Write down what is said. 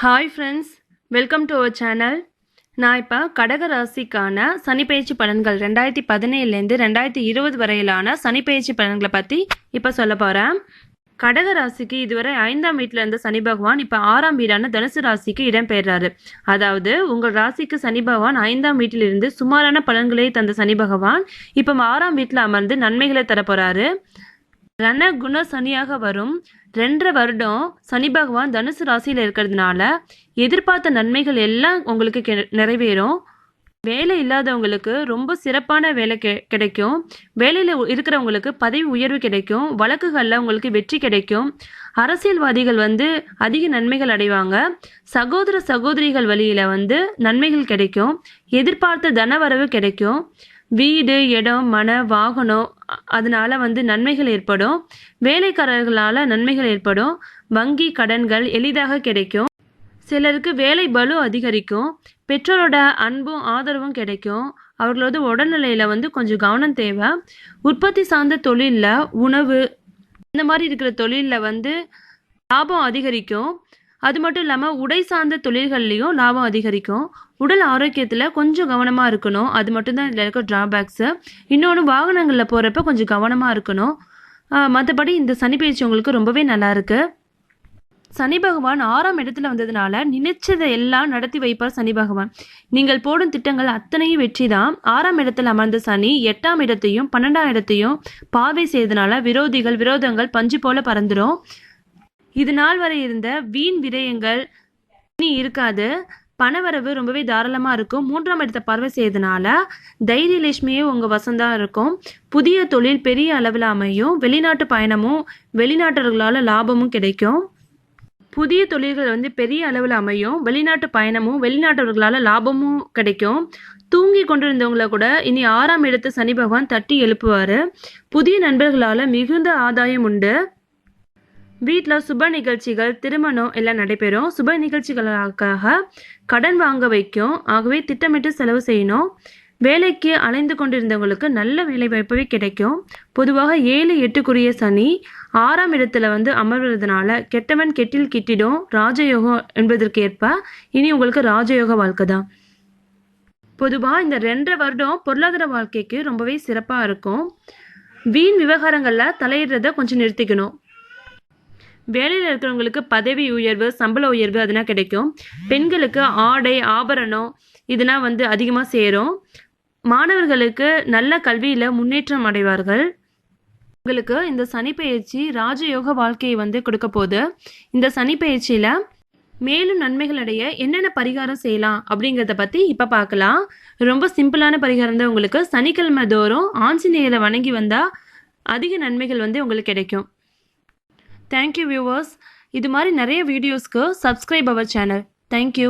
Hi friends welcome to our channel நான் இப்போ கடக ராசிக்கான சனிப்பெயர்ச்சி பலன்கள் ரெண்டாயிரத்தி பதினேழுலேருந்து ரெண்டாயிரத்தி இருபது வரையிலான சனிப்பயிற்சி பலன்களை பற்றி இப்போ சொல்ல போகிறேன் கடக ராசிக்கு இதுவரை ஐந்தாம் வீட்டில் இருந்த சனி பகவான் இப்போ ஆறாம் வீடான தனுசு ராசிக்கு இடம்பெயர்றாரு. அதாவது உங்கள் ராசிக்கு சனி பகவான் ஐந்தாம் வீட்டிலிருந்து சுமாரான பலன்களை தந்த சனி பகவான் இப்போ ஆறாம் வீட்டில் அமர்ந்து நன்மைகளை தரப்போகிறாரு ரண குண சனியாக வரும். ரெண்டரை வருடம் சனி பகவான் தனுசு ராசியில் இருக்கிறதுனால எதிர்பார்த்த நன்மைகள் எல்லாம் உங்களுக்கு கெ- நிறைவேறும். வேலை இல்லாதவங்களுக்கு ரொம்ப சிறப்பான வேலை கெ கிடைக்கும். வேலையில் இருக்கிறவங்களுக்கு பதவி உயர்வு கிடைக்கும். வழக்குகளில் உங்களுக்கு வெற்றி கிடைக்கும். அரசியல்வாதிகள் வந்து அதிக நன்மைகள் அடைவாங்க. சகோதர சகோதரிகள் வழியில் வந்து நன்மைகள் கிடைக்கும். எதிர்பார்த்த தனவரவு கிடைக்கும். வீடு இடம் மன வாகனம் அதனால வந்து நன்மைகள் ஏற்படும். வேலைக்காரர்களால் நன்மைகள் ஏற்படும். வங்கி கடன்கள் எளிதாக கிடைக்கும். சிலருக்கு வேலை பலு அதிகரிக்கும். பெற்றோரோட அன்பும் ஆதரவும் கிடைக்கும். அவர்களோட உடல்நிலையில் வந்து கொஞ்சம் கவனம் தேவை. உற்பத்தி சார்ந்த தொழிலில் உணவு இந்த மாதிரி இருக்கிற தொழிலில் வந்து லாபம் அதிகரிக்கும். அது மட்டும் இல்லாமல் உடை சார்ந்த தொழில்கள்லையும் லாபம் அதிகரிக்கும். உடல் ஆரோக்கியத்தில் கொஞ்சம் கவனமாக இருக்கணும். அது மட்டும்தான் இதில் இருக்க ட்ராபேக்ஸு இன்னொன்று வாகனங்களில் போகிறப்ப கொஞ்சம் கவனமாக இருக்கணும். மற்றபடி இந்த சனி பயிற்சி உங்களுக்கு ரொம்பவே நல்லாயிருக்கு சனி பகவான் ஆறாம் இடத்துல வந்ததுனால நினைச்சதை எல்லாம் நடத்தி வைப்பார் சனி பகவான். நீங்கள் போடும் திட்டங்கள் அத்தனையும் வெற்றி தான். ஆறாம் இடத்தில் அமர்ந்த சனி எட்டாம் இடத்தையும் பன்னெண்டாம் இடத்தையும் பாவை செய்ததுனால விரோதிகள் விரோதங்கள் பஞ்சு போல பறந்துடும் இது நாள் வரை இருந்த வீண் விரயங்கள் இனி இருக்காது. பணவரவு ரொம்பவே தாராளமாக இருக்கும். மூன்றாம் இடத்தை பார்வை செய்யறதுனால தைரியலட்சுமியே உங்கள் வசந்தாக இருக்கும். புதிய தொழில் பெரிய அளவில் அமையும். வெளிநாட்டு பயணமும் வெளிநாட்டவர்களால் லாபமும் கிடைக்கும். புதிய தொழில்கள் வந்து பெரிய அளவில் அமையும். வெளிநாட்டு பயணமும் வெளிநாட்டவர்களால் லாபமும் கிடைக்கும். தூங்கி கொண்டிருந்தவங்கள கூட இனி ஆறாம் இடத்து சனி பகவான் தட்டி எழுப்புவார். புதிய நண்பர்களால் மிகுந்த ஆதாயம் உண்டு. வீட்டில் சுப நிகழ்ச்சிகள் திருமணம் எல்லாம் நடைபெறும். சுப நிகழ்ச்சிகளுக்காக கடன் வாங்க வைக்கும். ஆகவே திட்டமிட்டு செலவு செய்யணும். வேலைக்கு அலைந்து கொண்டிருந்தவங்களுக்கு நல்ல வேலை வாய்ப்பவே கிடைக்கும். பொதுவாக ஏழு எட்டுக்குரிய சனி ஆறாம் இடத்துல வந்து அமர்வதனால கெட்டவன் கெட்டில் கிட்டிடும். ராஜயோகம் என்பதற்கு ஏற்ப இனி உங்களுக்கு ராஜயோக வாழ்க்கை தான். பொதுவாக இந்த ரெண்டரை வருடம் பொருளாதார வாழ்க்கைக்கு ரொம்பவே சிறப்பாக இருக்கும். வீண் விவகாரங்களில் தலையிடுறத கொஞ்சம் நிறுத்திக்கணும். வேலையில் இருக்கிறவங்களுக்கு பதவி உயர்வு சம்பள உயர்வு அதெல்லாம் கிடைக்கும். பெண்களுக்கு ஆடை ஆபரணம் இதெல்லாம் வந்து அதிகமாக சேரும். மாணவர்களுக்கு நல்ல கல்வியில் முன்னேற்றம் அடைவார்கள். உங்களுக்கு இந்த சனிப்பயிற்சி ராஜயோக வாழ்க்கையை வந்து கொடுக்க போகுது. இந்த சனிப்பெயர்ச்சியில் மேலும் நன்மைகள் அடைய என்னென்ன பரிகாரம் செய்யலாம் அப்படிங்கிறத பற்றி இப்போ பார்க்கலாம். ரொம்ப சிம்பிளான பரிகாரம் தான் உங்களுக்கு. சனிக்கிழமை தோறும் ஆஞ்சநேயரை வணங்கி வந்தால் அதிக நன்மைகள் வந்து உங்களுக்கு கிடைக்கும். தேங்க்யூ வியூவர்ஸ் இது மாதிரி நிறைய வீடியோஸ்க்கு சப்ஸ்கிரைப் அவர் சேனல் தேங்க்யூ